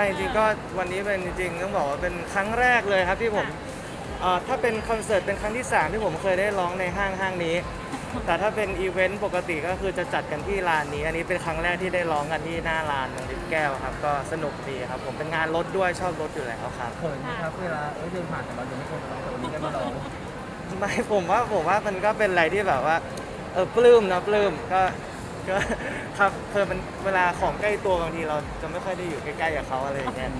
ช่จริงๆก็วันนี้เป็นจริงๆต้องบอกว่าเป็นครั้งแรกเลยครับที่ผมเอ่อถ้าเป็นคอนเสิร์ตเป็นครั้งที่ 3 ที่ผมเคยได้ร้องในห้างห้างนี้ แต่ถ้าเป็นอีเวนต์ปกติก็คือจะจัดกันที่ลานนี้ อันนี้เป็นครั้งแรกที่ได้ร้องกันที่หน้าลานตรงลิฟต์แก้วครับ ก็สนุกดีครับ ผมเป็นงานรถด้วยชอบรถอยู่แล้วครับ เขินไหมครับเวลาเอ้ยเดินผ่านแต่เรายังไม่เคยมาร้องแต่วันนี้ได้มาร้องไม่ผมว่าผมว่ามันก็เป็นอะไรที่แบบว่าเออปลื้มนะปลื้มก็ ก็ครับเพิ่มมันเวลาของใกล้ตัวบางทีเราจะไม่ค่อยได้อยู่ใกล้ๆกับเขาอะไรอย่างเงี้ย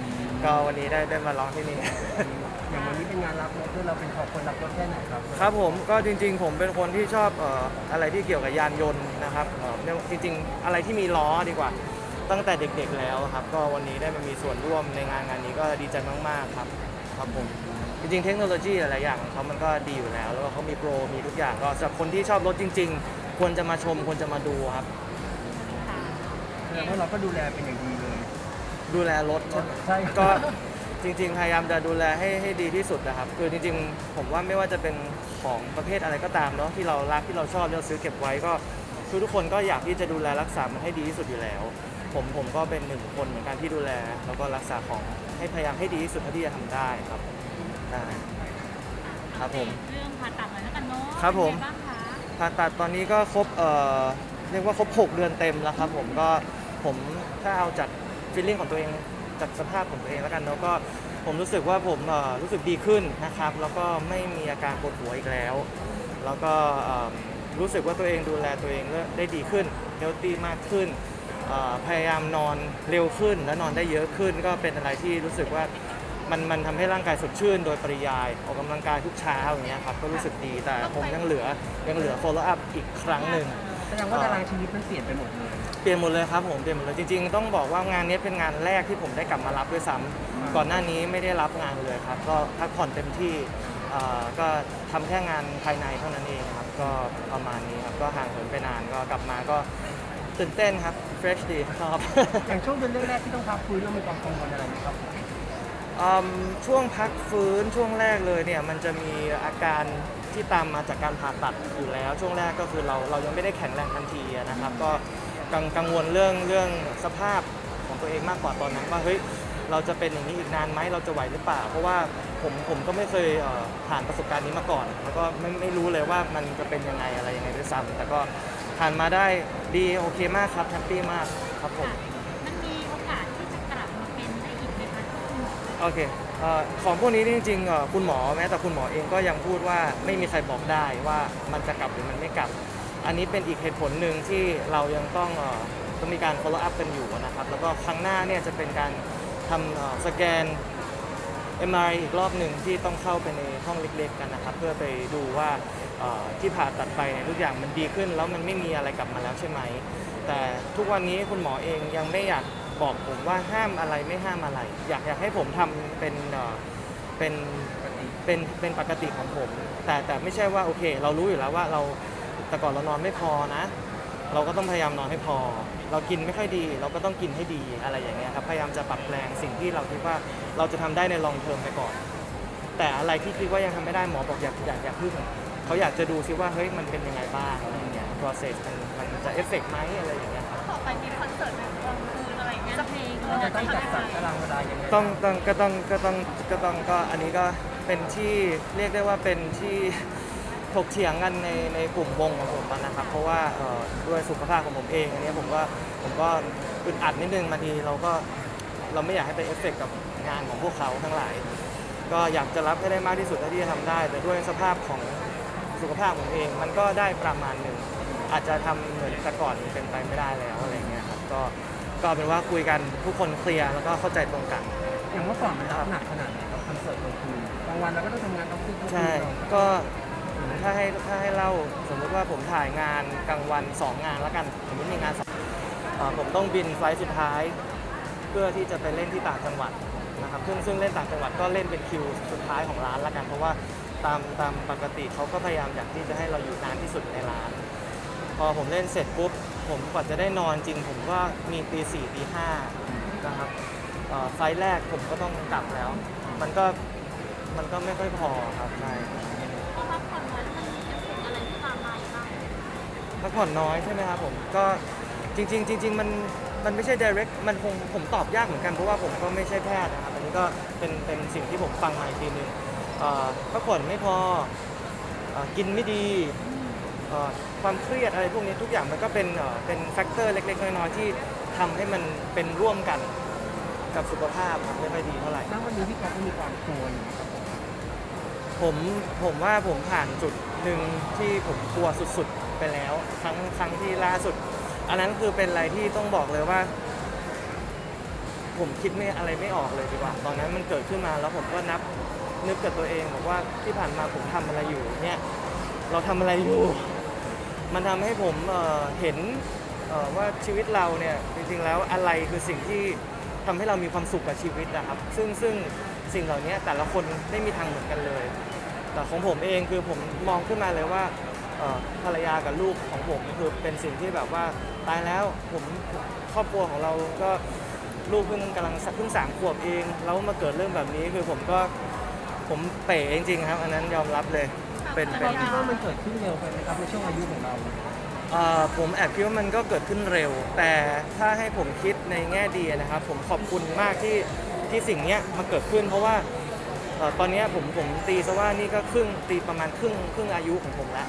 ก็วันนี้ได้ได้มาร้องที่นี่ อย่างวันนี้เป็นงานรับรถด้วยเราเป็นของคนรับรถแค่ไหนครับครับผมก็จริงๆ ผมเป็นคนที่ชอบเอ่ออะไรที่เกี่ยวกับยานยนต์นะครับเอ่อเรียกว่าจริงๆ อะไรที่มีล้อดีกว่า ตั้งแต่เด็กๆแล้วครับ ก็วันนี้ได้มามีส่วนร่วมในงานงานนี้ก็ดีใจมากๆครับครับผมจริงๆเทคโนโลยีหลายๆอย่างของเขามันก็ดีอยู่แล้ว แล้วก็เขามีโปรมีทุกอย่างก็สำหรับคนที่ชอบรถจริง ๆ ควรจะมาชมควรจะมาดูครับค่ะแสดงว่าเราก็ดูแลเป็นอย่างดีเลย ดูแลรถใช่ไหมใช่ก็จริง ๆ พยายามจะดูแลให้ให้ดีที่สุดนะครับ คือจริง ๆ ผมว่าไม่ว่าจะเป็นของประเภทอะไรก็ตามเนาะที่เรารักที่เราชอบที่เราซื้อเก็บไว้ก็คือทุกคนก็อยากที่จะดูแลรักษามันให้ดีที่สุดอยู่แล้ว ผมผมก็เป็นหนึ่งคนเหมือนกันที่ดูแล แล้วก็รักษาของให้พยายามให้ดีที่สุดเท่าที่จะทำได้ครับได้ครับผม เรื่องผ่าตัดหน่อยแล้วกันเนาะครับผม เป็นไงบ้างคะ ผ่าตัดตอนนี้ก็ครบเอ่อเรียกว่าครบ 6 เดือนเต็มแล้วครับผมก็ผมถ้าเอาจากฟีลลิ่งของตัวเองจากสภาพของตัวเองแล้วกันเนาะก็ผมรู้สึกว่าผมเอ่อรู้สึกดีขึ้นนะครับ แล้วก็ไม่มีอาการปวดหัวอีกแล้ว แล้วก็เอิ่มรู้สึกว่าตัวเองดูแลตัวเองได้ดีขึ้นเฮลตี้มากขึ้นเอ่อพยายามนอนเร็วขึ้นและนอนได้เยอะขึ้น ก็เป็นอะไรที่รู้สึกว่า มันมันทำให้ร่างกายสดชื่นโดยปริยายออกกำลังกายทุกเช้าอย่างเงี้ยครับก็รู้สึกดีแต่ผมยังเหลือยังเหลือ follow up อีกครั้งหนึ่ง แสดงว่าตารางชีวิตมันเปลี่ยนไปหมดเลย เปลี่ยนหมดเลยครับผมเปลี่ยนหมดเลยจริงๆต้องบอกว่างานนี้เป็นงานแรกที่ผมได้กลับมารับด้วยซ้ำก่อนหน้านี้ไม่ได้รับงานเลยครับ ก็พักผ่อนเต็มที่เอ่อก็ทำแค่งานภายในเท่านั้นเองครับ ก็ประมาณนี้ครับก็ห่างเหินไปนานก็กลับมาก็ตื่นเต้นครับ fresh ดีชอบ อย่างช่วงเดือนแรกๆที่ต้องพักฟื้นเรามีความกังวลอะไรไหมครับ อืมช่วงพักฟื้นช่วงแรกเลยเนี่ยมันจะมีอาการที่ตามมาจากการผ่าตัดอยู่แล้ว ช่วงแรกก็คือเราเรายังไม่ได้แข็งแรงทันทีอะนะครับ ก็กังกังวลเรื่องเรื่องสภาพของตัวเองมากกว่าตอนนั้นว่าเฮ้ยเราจะเป็นอย่างนี้อีกนานไหมเราจะไหวหรือเปล่า เพราะว่าผมผมก็ไม่เคยเอ่อผ่านประสบการณ์นี้มาก่อน แล้วก็ไม่ไม่รู้เลยว่ามันจะเป็นยังไงอะไรยังไงด้วยซ้ำแต่ก็ผ่านมาได้ดีโอเคมากครับแฮปปี้มากครับผมมัน โอเคเอ่อของพวกนี้นี่จริงๆเอ่อคุณหมอแม้แต่คุณหมอเองก็ยังพูดว่าไม่มีใครบอกได้ว่ามันจะกลับหรือมันไม่กลับ อันนี้เป็นอีกเหตุผลหนึ่งที่เรายังต้องเอ่อต้องมีการ follow up กันอยู่นะครับ แล้วก็ครั้งหน้าเนี่ยจะเป็นการทำเอ่อสแกน MRI อีกรอบหนึ่งที่ต้องเข้าไปในห้องเล็กๆกันนะครับ เพื่อไปดูว่าเอ่อที่ผ่าตัดไปเนี่ยทุกอย่างมันดีขึ้น แล้วมันไม่มีอะไรกลับมาแล้วใช่ไหม แต่ทุกวันนี้คุณหมอเองยังไม่อยาก บอกผมว่าห้ามอะไรไม่ห้ามอะไร อยากอยากให้ผมทำเป็นเอ่อเป็นเป็นเป็นปกติของผม แต่แต่ไม่ใช่ว่าโอเค เรารู้อยู่แล้วว่าเราแต่ก่อนเรานอนไม่พอนะ เราก็ต้องพยายามนอนให้พอ เรากินไม่ค่อยดี เราก็ต้องกินให้ดีอะไรอย่างเงี้ยครับพยายามจะปรับแปลงสิ่งที่เราคิดว่าเราจะทำได้ในลองเทอมไปก่อน แต่อะไรที่คิดว่ายังทำไม่ได้หมอบอกอยากอยากอยากพึ่งเขาอยากจะดูซิว่าเฮ้ยมันเป็นยังไงบ้างอะไรอย่างเงี้ย process มันมันจะเอฟเฟกไหมอะไรอย่างเงี้ยครับ ต่อไปมีคอนเสิร์ตในกลางคืนอะไรเงี้ย เราจะต้องจัดสรรตารางเวลายังไงต้องต้องก็ต้องก็ต้องก็ต้องก็อันนี้ก็เป็นที่เรียกได้ว่าเป็นที่ ถกเถียงกันในในกลุ่มวงของผมนะครับ เพราะว่าเอ่อด้วยสุขภาพของผมเองอันนี้ผมก็ผมก็อึดอัดนิดนึงบางทีเราก็เราไม่อยากให้เป็นเอฟเฟกต์กับงานของพวกเขาทั้งหลาย ก็อยากจะรับให้ได้มากที่สุดเท่าที่จะทำได้ แต่ด้วยสภาพของสุขภาพผมเอง มันก็ได้ประมาณหนึ่งอาจจะทำเหมือนแต่ก่อนเป็นไปไม่ได้แล้วอะไรเงี้ยครับก็ ก็เอาเป็นว่าคุยกันทุกคนเคลียร์แล้วก็เข้าใจตรงกัน อย่างเมื่อก่อนมันรับหนักขนาดไหนครับคอนเสิร์ตกลางคืนบางวันเราก็ต้องทำงานต้องคืนใช่ ก็ถ้าให้ถ้าให้เล่าสมมุติว่าผมถ่ายงานกลางวัน 2 งานแล้วกัน สมมติมีงานสองเอ่อผมต้องบินไฟล์สุดท้าย เพื่อที่จะไปเล่นที่ต่างจังหวัดนะครับซึ่งซึ่งเล่นต่างจังหวัดก็เล่นเป็นคิวสุดท้ายของร้านแล้วกัน เพราะว่าตามตามปกติเขาก็พยายามอยากที่จะให้เราอยู่นานที่สุดในร้าน พอผมเล่นเสร็จปุ๊บ ผมกว่าจะได้นอนจริง ผมก็มีตีสี่ตีห้านะครับเอ่อไฟล์แรกผมก็ต้องกลับแล้ว มันก็มันก็ไม่ค่อยพอครับใช่พอพักผ่อนน้อยแล้วมันมีเอฟเฟกต์อะไรที่ตามมาอีกบ้างพักผ่อนน้อยใช่ไหมครับผมก็จริง ๆ จริง ๆ มันมันไม่ใช่ direct มันคงผมตอบยากเหมือนกันเพราะว่าผมก็ไม่ใช่แพทย์นะครับอันนี้ก็เป็นเป็นสิ่งที่ผมฟังมาอีกทีนึงเอ่อพักผ่อนไม่พอเอ่อกินไม่ดีเอ่อ ความเครียดอะไรพวกนี้ทุกอย่างมันก็เป็นเอ่อเป็นแฟกเตอร์เล็กๆน้อยๆที่ทำให้มันเป็นร่วมกันกับสุขภาพครับไม่ค่อยดีเท่าไหร่ณวันนี้พี่ก๊อฟก็มีความกลัวอยู่ผมผมว่าผมผ่านจุดหนึ่งที่ผมกลัวสุดๆไปแล้ว ครั้งครั้งที่ล่าสุด อันนั้นคือเป็นอะไรที่ต้องบอกเลยว่า ผมคิดไม่อะไรไม่ออกเลยดีกว่า ตอนนั้นมันเกิดขึ้นมาแล้วผมก็นับนึกกับตัวเองบอกว่าที่ผ่านมาผมทำอะไรอยู่เนี่ย เราทำอะไรอยู่ มันทำให้ผมเเห็นว่าชีวิตเราเนี่ยจริงๆแล้วอะไรคือสิ่งที่ทำให้เรามีความสุขกับชีวิตนะครับ ซึ่งซึ่งสิ่งเหล่านี้แต่ละคนไม่มีทางเหมือนกันเลย แต่ของผมเองคือผมมองขึ้นมาเลยว่าภรรยากับลูกของผมคือเป็นสิ่งที่แบบว่าตายแล้วผมครอบครัวของเราก็ลูกเพิ่งกำลังเพิ่งสามขวบเอง แล้วมาเกิดเรื่องแบบนี้คือผมก็ผมเป๋จริงๆครับ อันนั้นยอมรับเลย เป็นพี่เป็ก๊อนฟคิดว่ามันเกิดขึ้นเร็วไปไหมครับในช่วงอายุของเราเอ่อผมแอบคิดว่ามันก็เกิดขึ้นเร็ว แต่ถ้าให้ผมคิดในแง่ดีนะครับ ผมขอบคุณมากที่ที่สิ่งเนี้ยมาเกิดขึ้น เพราะว่าเอ่อตอนเนี้ยผมผมตีซะว่านี่ก็ครึ่งตีประมาณครึ่งครึ่งอายุของผมแล้ว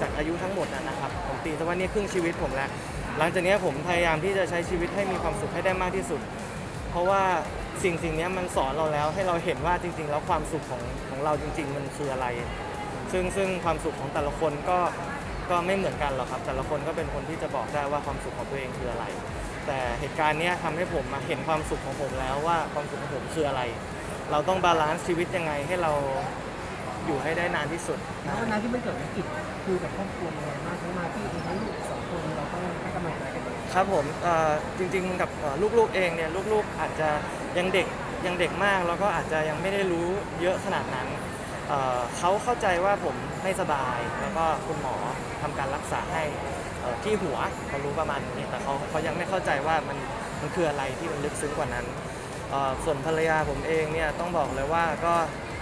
จากอายุทั้งหมดนะนะครับ ผมตีซะว่านี่ครึ่งชีวิตผมแล้วหลังจากเนี้ยผมพยายามที่จะใช้ชีวิตให้มีความสุขให้ได้มากที่สุด เพราะว่าสิ่งสิ่งเนี้ยมันสอนเราแล้วให้เราเห็นว่าจริงๆ แล้วความสุขของของเราจริง ๆ มันคืออะไร ซึ่งซึ่งความสุขของแต่ละคนก็ก็ไม่เหมือนกันหรอกครับ แต่ละคนก็เป็นคนที่จะบอกได้ว่าความสุขของตัวเองคืออะไร แต่เหตุการณ์เนี้ยทำให้ผมมาเห็นความสุขของผมแล้วว่าความสุขของผมคืออะไร เราต้องบาลานซ์ชีวิตยังไงให้เราอยู่ให้ได้นานที่สุดแล้วนะวันนั้นที่มันเกิดวิกฤตคุยกับครอบครัวยังไงบ้างทั้งมาที่ทั้งลูกสองคนเราต้องให้กำลังใจกันยังไงครับผมเอ่อจริงๆกับเอ่อลูกๆเองเนี่ยลูกๆอาจจะยังเด็กยังเด็กมาก แล้วก็อาจจะยังไม่ได้รู้เยอะขนาดนั้น เอ่อเขาเข้าใจว่าผมไม่สบาย แล้วก็คุณหมอทำการรักษาให้เอ่อที่หัวเขารู้ประมาณนี้แต่เขาเขายังไม่เข้าใจว่ามันมันคืออะไรที่มันลึกซึ้งกว่านั้นเอ่อส่วนภรรยาผมเองเนี่ยต้องบอกเลยว่าก็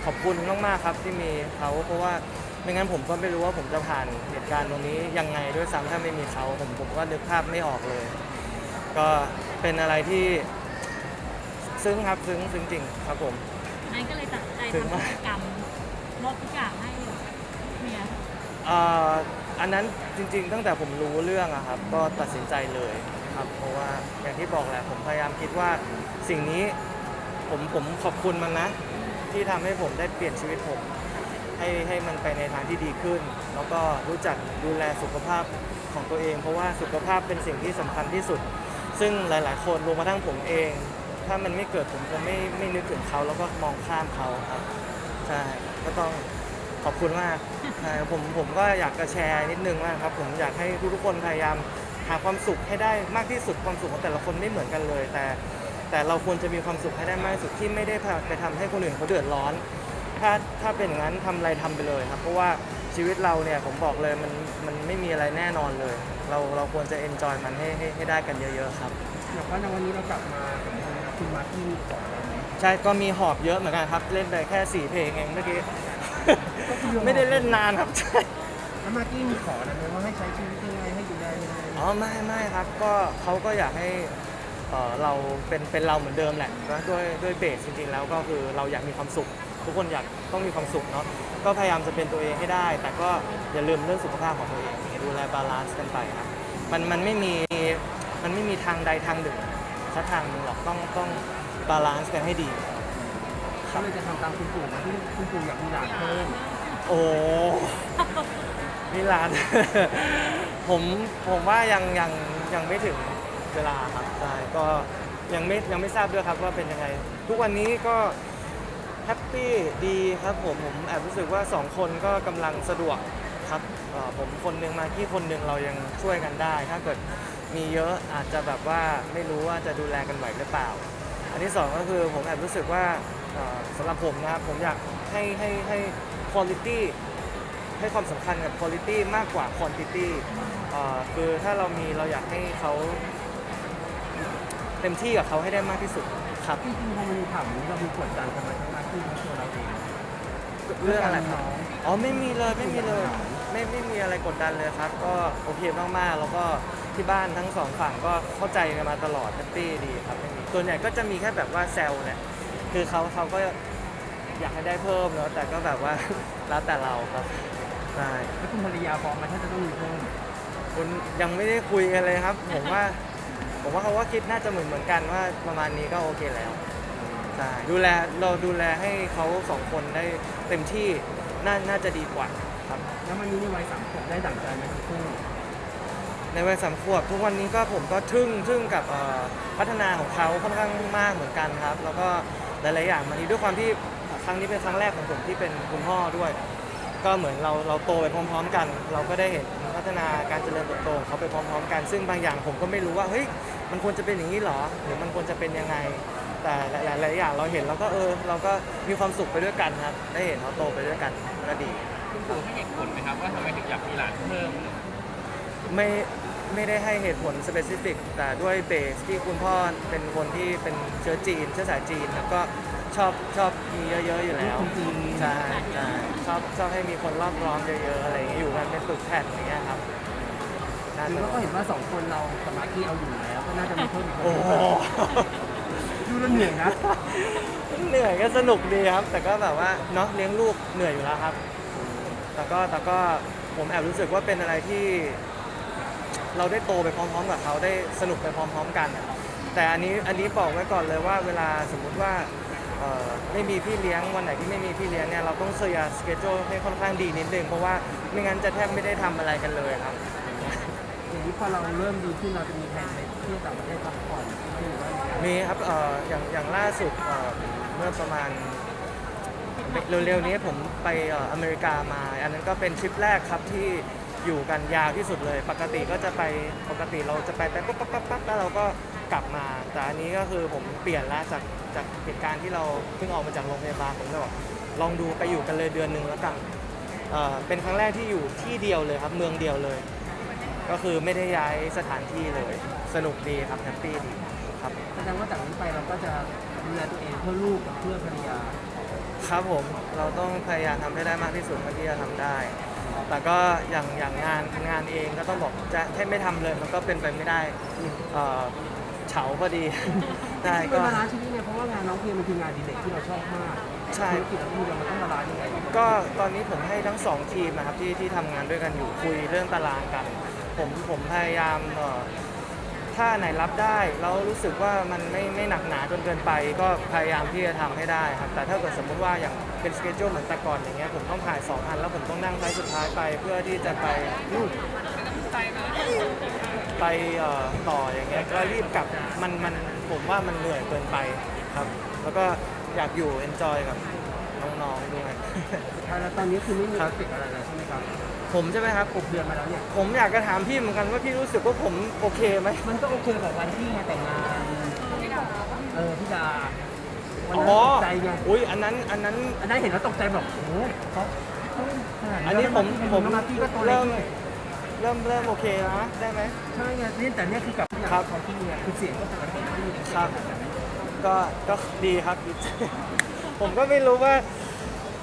ขอบคุณมากๆครับที่มีเขาเพราะว่าไม่งั้นผมก็ไม่รู้ว่าผมจะผ่านเหตุการณ์ตรงนี้ยังไงด้วยซ้ำถ้าไม่มีเขาผมผมก็นึกภาพไม่ออกเลย ก็เป็นอะไรที่ซึ้งครับซึ้งซึ้งจริงครับผม นั่นก็เลยตัดใจทำกิจกรรม ลดทุกอย่างให้เมียเอ่ออันนั้นจริง ๆ ตั้งแต่ผมรู้เรื่องอะครับ ก็ตัดสินใจเลยครับ เพราะว่าอย่างที่บอกแหละผมพยายามคิดว่าสิ่งนี้ผมผมขอบคุณมันนะ ที่ทำให้ผมได้เปลี่ยนชีวิตผม ให้ให้มันไปในทางที่ดีขึ้น แล้วก็รู้จักดูแลสุขภาพของตัวเอง เพราะว่าสุขภาพเป็นสิ่งที่สำคัญที่สุด ซึ่งหลาย ๆ คนรวมกระทั่งผมเอง ถ้ามันไม่เกิดผมคงไม่ไม่นึกถึงเขาแล้วก็มองข้ามเขาครับ ใช่ก็ต้องขอบคุณมากใช่ผมผมก็อยากจะแชร์นิดนึงว่าครับผมอยากให้ทุกๆคนพยายามหาความสุขให้ได้มากที่สุดความสุขของแต่ละคนไม่เหมือนกันเลย แต่แต่เราควรจะมีความสุขให้ได้มากที่สุดที่ไม่ได้ไปทำให้คนอื่นเขาเดือดร้อน ถ้าถ้าเป็นอย่างนั้นทำอะไรทำไปเลยครับ เพราะว่าชีวิตเราเนี่ยผมบอกเลยมันมันไม่มีอะไรแน่นอนเลย เราเราควรจะเอนจอยมันให้ให้ให้ได้กันเยอะ ๆ ครับอย่างว่าในวันนี้เรากลับมาคุณมาร์ตี้มีก่อนเราไหม ใช่ก็มีหอบเยอะเหมือนกันครับ เล่นไปแค่สี่เพลงเองเมื่อกี้ก็คือไม่ได้เล่นนานครับใช่แล้วมาร์ตี้มีขออะไรไหมว่าให้ใช้ชีวิตยังไงให้ดูแลยังไงอ๋อไม่ไม่ครับก็เขาก็อยากให้เอ่อเราเป็นเป็นเราเหมือนเดิมแหละนะด้วยด้วยเบสจริงๆแล้วก็คือเราอยากมีความสุข ทุกคนอยากต้องมีความสุขเนาะก็พยายามจะเป็นตัวเองให้ได้ แต่ก็อย่าลืมเรื่องสุขภาพของตัวเองดูแลบาลานซ์กันไปครับมันมันไม่มีมันไม่มีทางใดทางหนึ่งสักทางหนึ่งหรอกต้องต้อง บาลานซ์กันให้ดี ก็เลยจะทำตามคุณปู่นะที่คุณปู่อยากมีหลานเพิ่มโอ้นี่ร้าน ผมผมว่ายังยังยังไม่ถึงเวลาครับใช่ก็ยังไม่ยังไม่ทราบด้วยครับว่าเป็นยังไง ทุกวันนี้ก็แฮปปี้ดีครับผมผมแอบรู้สึกว่าสองคนก็กำลังสะดวกครับเอ่อผมคนหนึ่งมาที่คนหนึ่งเรายังช่วยกันได้ ถ้าเกิดมีเยอะอาจจะแบบว่าไม่รู้ว่าจะดูแลกันไหวหรือเปล่า อันที่สองก็คือผมแอบรู้สึกว่าเอ่อสำหรับผมนะครับผมอยากให้ให้ให้ quality ให้ความสำคัญกับ quality มากกว่า quantity เอ่อคือถ้าเรามีเราอยากให้เขาเต็มที่กับเขาให้ได้มากที่สุดครับจริงๆพอมันมีข่าวนี้เรามีกดดันทำไมทั้งมาร์ตี้ทั้งตัวเราเองเรื่องอะไรคน้รับองอ๋อไม่มีเลยไม่มีเลยไม่ไม่มีอะไรกดดันเลยครับ ก็โอเคมากๆ แล้วก็ที่บ้านทั้งสองฝั่งก็เข้าใจกันมาตลอดแฮปปี้ดีครับไม่มี ส่วนใหญ่ก็จะมีแค่แบบว่าแซวแหละคือเขาเขาก็อยากให้ได้เพิ่มเนาะแต่ก็แบบว่า แล้วแต่เราครับใช่แล้วคุณภรรยาพร้อมไหมถ้าจะต้องมีเพิ่มคุณยังไม่ได้คุยกันเลยครับ ผมว่า ผมว่าเขาว่าคิดน่าจะเหมือนเหมือนกันว่าประมาณนี้ก็โอเคแล้วใช่ดูแลเราดูแลให้เขาสองคนได้เต็มที่น่าน่าจะดีกว่าครับ แล้ววันนี้ในวัยสามขวบได้ดั่งใจไหมทั้งคู่ ในวัยสามขวบทุกวันนี้ก็ผมก็ทึ่งทึ่งกับพัฒนาของเขาค่อนข้างมากเหมือนกันครับ แล้วก็หลาย ๆ อย่างบางทีด้วยความที่ครั้งนี้เป็นครั้งแรกของผมที่เป็นคุณพ่อด้วย ก็เหมือนเราเราโตไปพร้อม ๆ กัน เราก็ได้เห็นพัฒนาการเจริญเติบโตของเขาไปพร้อม ๆ กัน ซึ่งบางอย่างผมก็ไม่รู้ว่าเฮ้ยมันควรจะเป็นอย่างนี้หรอ หรือมันควรจะเป็นยังไง แต่หลายๆอย่างเราเห็นเราก็เออ เราก็มีความสุขไปด้วยกันครับ ได้เห็นเขาโตไปด้วยกันก็ดี คุณปู่ให้เหตุผลไหมครับว่าทำไมถึงอยากมีหลานเพิ่ม ไม่ไม่ได้ให้เหตุผลสเปซิฟิกแต่ด้วยเบสที่คุณพ่อเป็นคนที่เป็นเชื้อจีนเชื้อสายจีนแล้วก็ชอบชอบมีเยอะๆอยู่แล้วคุณจีนใช่ใช่ชอบชอบให้มีคนรอบล้อมเยอะๆอะไรอย่างเงี้ยอยู่กันเป็นปึกแผ่นอย่างเงี้ยครับน่าคือจะเราก็เห็นว่าสองคนเราสมาธิเอาอยู่แล้ว ก็น่าจะมีเพิ่มอีกคนโอ้โหดูแล้วเหนื่อยนะ เหนื่อยก็สนุกดีครับ แต่ก็แบบว่าเนาะเลี้ยงลูกเหนื่อยอยู่แล้วครับ แต่ก็แต่ก็ผมแอบรู้สึกว่าเป็นอะไรที่ เราได้โตไปพร้อมๆกับเขาได้สนุกไปพร้อม ๆ กันแต่อันนี้อันนี้บอกไว้ก่อนเลยว่าเวลาสมมุติว่าเอ่อไม่มีพี่เลี้ยงวันไหนที่ไม่มีพี่เลี้ยงเนี่ยเราต้องเคลียร์สเกจให้ค่อนข้างดีนิดนึงเพราะว่าไม่งั้นจะแทบไม่ได้ทำอะไรกันเลยครับ อย่างนี้พอเราเริ่มดีขึ้นเราจะมีแผนไปเที่ยวต่างประเทศพักผ่อนหรือว่ายังไงมีครับเอ่ออย่างอย่างล่าสุดเอ่อเมื่อประมาณเร็วๆนี้ผมไปเอ่ออเมริกามา อันนั้นก็เป็นทริปแรกครับที่ อยู่กันยาวที่สุดเลย ปกติก็จะไปปกติเราจะไปแป๊บปั๊บปั๊บปั๊บปั๊บแล้วเราก็กลับมา แต่อันนี้ก็คือผมเปลี่ยนแล้วจากจากเหตุการณ์ที่เราเพิ่งออกมาจากโรงพยาบาลผมเลยบอกลองดูไปอยู่กันเลยเดือนหนึ่งแล้วกันเอ่อเป็นครั้งแรกที่อยู่ที่เดียวเลยครับเมืองเดียวเลย ก็คือไม่ได้ย้ายสถานที่เลยสนุกดีครับแฮปปี้ดีครับแสดงว่าจากนี้ไปเราก็จะดูแลตัวเองเพื่อลูกกับเพื่อภรรยา ครับผมเราต้องพยายามทำให้ได้มากที่สุดเท่าที่จะทำได้ แต่ก็อย่างอย่างงานงานเองก็ต้องบอกจะให้ไม่ทำเลยมันก็เป็นไปไม่ได้เอ่อเฉาพอดี ได้เป็ก็นบาลานซ์ชีวิตไงเพราะว่างานน้องเพลงมันคืองานอดีเด็กที่เราชอบมากใช่ ธุรกิจเราพูดมันต้องบาลานซ์ยังไงก็ตอนนี้ผมให้ทั้งสองทีมนะครับที่ที่ทำงานด้วยกันอยู่คุยเรื่องตารางกัน ผมผมพยายามเอ่อ ถ้าไหนรับได้แล้วรู้สึกว่ามันไม่ไม่หนักหนาจนเกินไป ก็พยายามที่จะทำให้ได้ครับ แต่ถ้าเกิดสมมุติว่าอย่างเป็นสเกจ u เหมือนแต่ก่อนอย่างเงี้ยผมต้องถ่ายสองอันแล้วผมต้องนั่งไฟล์สุดท้ายไปเพื่อที่จะไปนู่นไปเอ่อต่ออย่างเงี้ยก็รีบกลับมันมันผมว่ามันเหนื่อยเกินไปครับ แล้วก็อยากอยู่ enjoy กับน้องๆด้วยสุดท้ายแล้วตอนนี้คือไม่มีครัเอบฟเฟกต์อะไรแล้วใช่ไหมครับ ผมใช่ไหมครับหกเดือนมาแล้วเนี่ย ผมอยากจะถามพี่เหมือนกันว่าพี่รู้สึกว่าผมโอเคไหมมันก็โอเคกับวันที่งานแต่งงานเออพี่ดาวันอ๋นั้นอตกใจไงอุ้ยอันนั้นอันนั้น อันนั้นเห็นแล้วตกใจแบบโอ้โหเขาขนาดอันนี้ผมแล้วผมน้องพี่ก็ตัวเล็กเริ่มด้วยเริ่มเริ่มโอเคแล้วนะได้ไหมใช่ไงนี่แต่เนี่ยคือกับอย่างครับของที่เนี่ยคือเสียงก็ปกติที่ครับ ก็ก็ดีครับดีใจผมก็ไม่รู้ว่า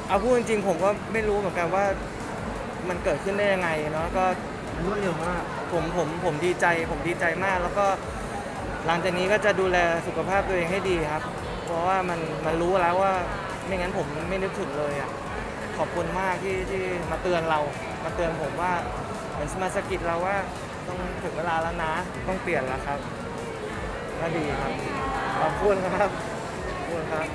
เอาพูดจริงๆผมก็ไม่รู้เหมือนกันว่า มันเกิดขึ้นได้ยังไงเนาะก็มันรวดเร็วมาก ผมผมผมดีใจ ผมดีใจมาก แล้วก็ หลังจากนี้ก็จะดูแลสุขภาพตัวเองให้ดีครับ เพราะว่ามันมันรู้แล้วว่าไม่งั้นผมไม่นึกถึงเลยอะขอบคุณมากที่ที่มาเตือนเรามาเตือนผมว่าเหมือนมาสะกิดเราว่าต้องถึงเวลาแล้วนะ ต้องเปลี่ยนแล้วครับก็ดีครับขอบคุณครับขอบคุณครับ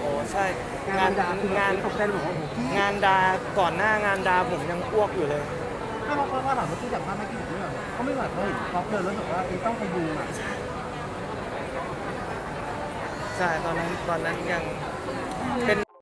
โอ้ใช่ งานดาคืองางานนตกใจบอกว่าโอ้โหพี่งานดาก่อนหน้างานดาผมยังอ้วกอยู่เลย ถ้าเราเขาถามเมื่อกี้จากภาพไม่กี่เรื่องเขาไม่ไหวเขาเห็นก๊อฟเดินแล้วบอกว่าเอ้ต้องไปดูอะใช่ตอนนั้นตอนนั้นยังเป็น